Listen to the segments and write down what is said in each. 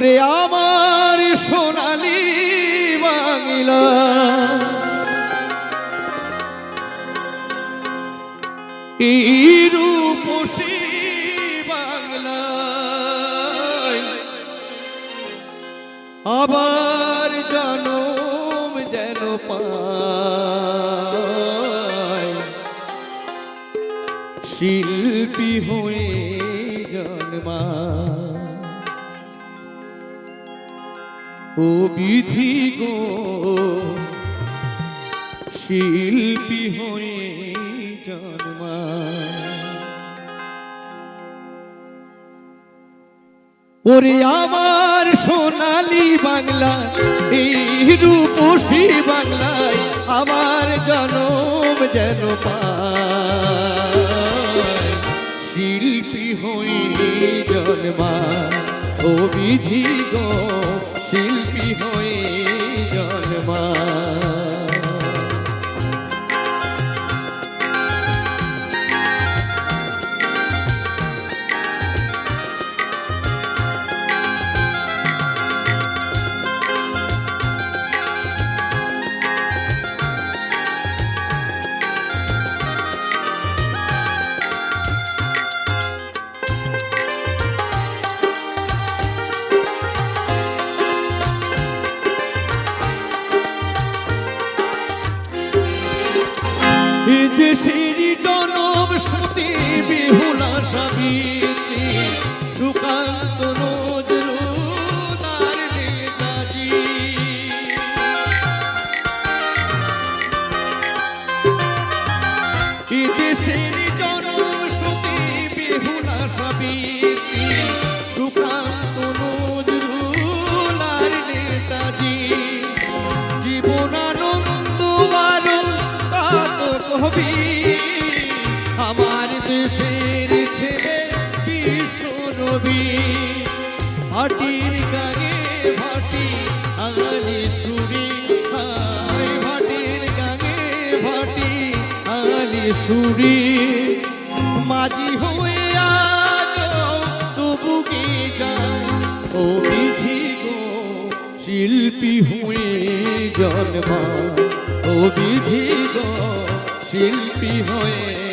ওরে আমার সোনালি বাংলা। রূপসী বাংলায় আবার যেন পায়। শিল্পী হয়ে জন্মা ও বিধি গো, শিল্পী হয়ে জন্মা ওরে আমার সোনালি বাংলা, এই রূপসী বাংলায় আমার জনম যেন শিল্পী হয়ে জন্মা ও বিধি গো। দেশের জনম শ্রুতি বিহুলা সাবিত্রী সুকান্ত নজরুল আর নেতাজি। নজরুল নেতাজি। জীবনানন্দ দেশের ছেলে বিশ্ব নবী। ভাটির গানে ভাটি আলি সুরি। হায়, ভাটির গানে ভাটি আলি সুরি। মাঝি হয়ে তবু যায় ও বিধি গো, শিল্পী হয়ে জন্মা। ও বিধি গো, শিল্পী হয়ে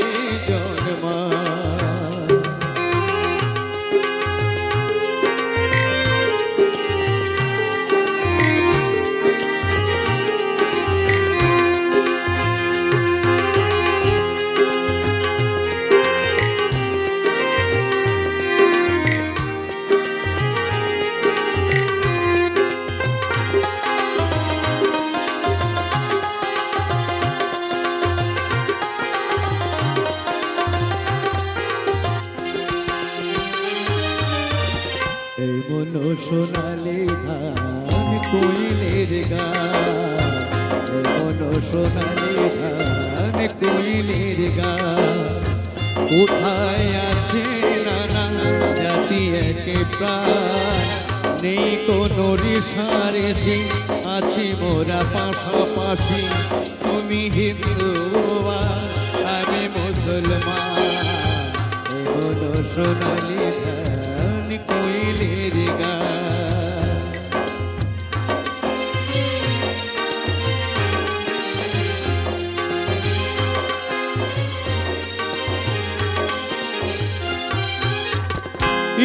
মন সোনালি ধান কোইলের গান। মন সোনালি ধান কোইলের গান। কোথায় আছে নানা জাতি একে প্রাণ? নেই কোনো রেশারেশি আছি মোরা পাশাপাশি। তুমি হিন্দু আমি মুসলমান। সোনালি ধান কোইলের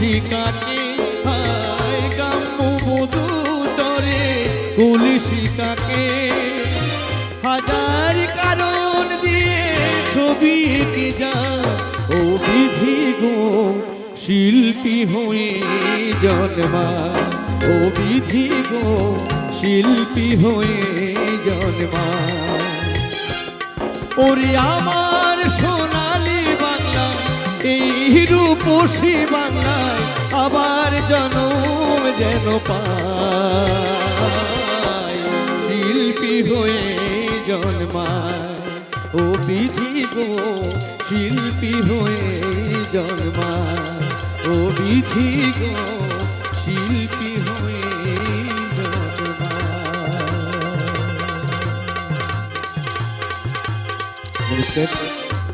কাকে হায় গ্রাম্য বধূ চরে কাকে? হাজার কারণ দিয়ে ছবি এঁকে যা ও বিধি গো, শিল্পী হয়ে জন্মা ও বিধি গো, শিল্পী হয়ে জন্মায়। ওরে আমার বাংলা এই রূপসী বাংলায় আবার জন্ম যেন শিল্পী হয়ে জন্মায়, ও বিধি গো শিল্পী হয়ে জন্মায়, ও বিধি গো শিল্পী হয়ে জন্মায়।